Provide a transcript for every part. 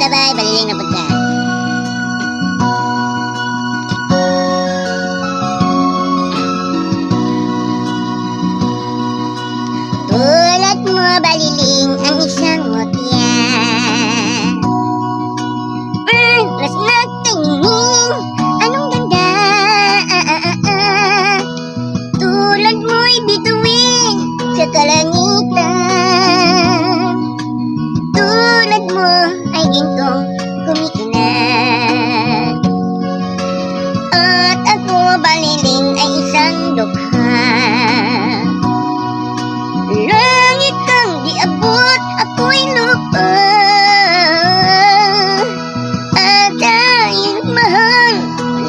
tabay, baliling na pagka. Tulad mo, baliling, ang isang mutya. Perlas na tingin, anong ganda. Ah, ah, ah, ah. Tulad mo'y bituin sa kalangitan. Tulad mo ay gintong kumikinang. At ako baliling ay isang dukha. Langit kang di abot, ako'y lupa. At tayong mahal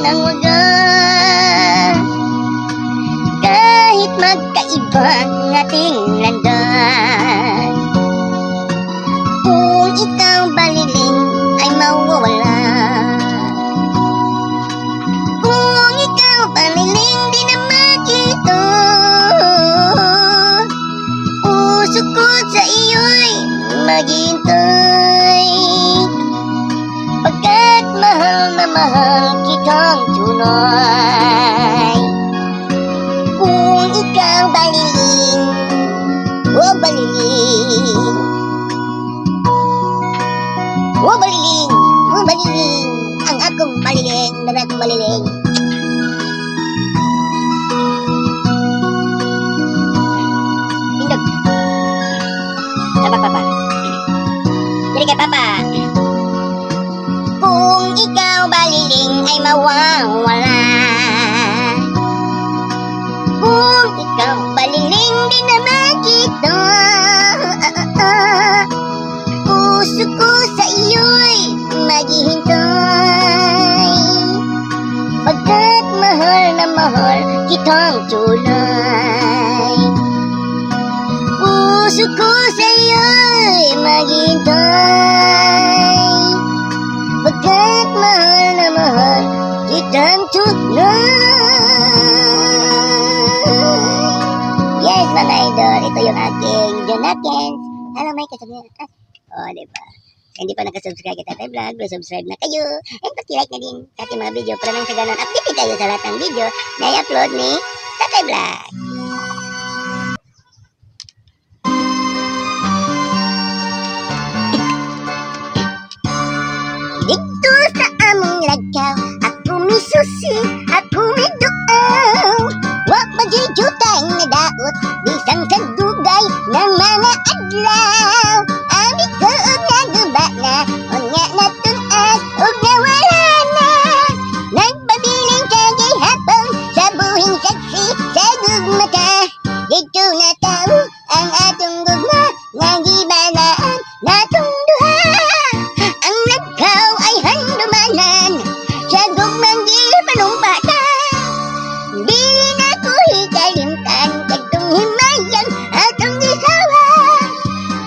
ng wagas. Kahit magkaiba ang ating landas. Mahal na mahal kitang tunay Kung ikaw baliling, o baliling O baliling, o baliling Ang akong baliling, na akong baliling mawawala. Kung ikaw baliling di na makita. Puso ko sa iyo'y maghihintay. Pagkat mahal na mahal kitang tunay. Puso ko sa iyo'y maghintay ito yung aking John Atkins Ano may kasabihan? Ah, oh, di ba? Hindi pa nakasubscribe kay Tatay Vlog, please subscribe na kayo. And pag-like na din sa ating mga video para nang sa ganun, update tayo sa lahat ng video na i-upload ni Tatay Vlog. Gipanumpatan Dili na ko hikalimtan Kagtong himayan atong gisawa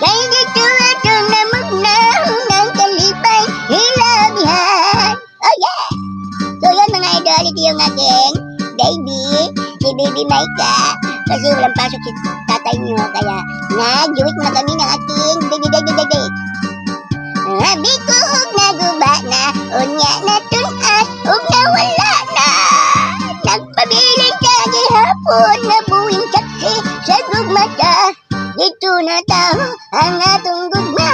Kay dito atong namugnaw Ng kalipay hilabihan Oh yeah! So yun mga idol, ito yung aking baby Si baby Maika. Kasi walang pasok si tatay niyo Kaya nag-juwit muna kami ng aking baby baby baby Habi ko Na buwing saksi sa gugma ka Dito na tao ang atong gugma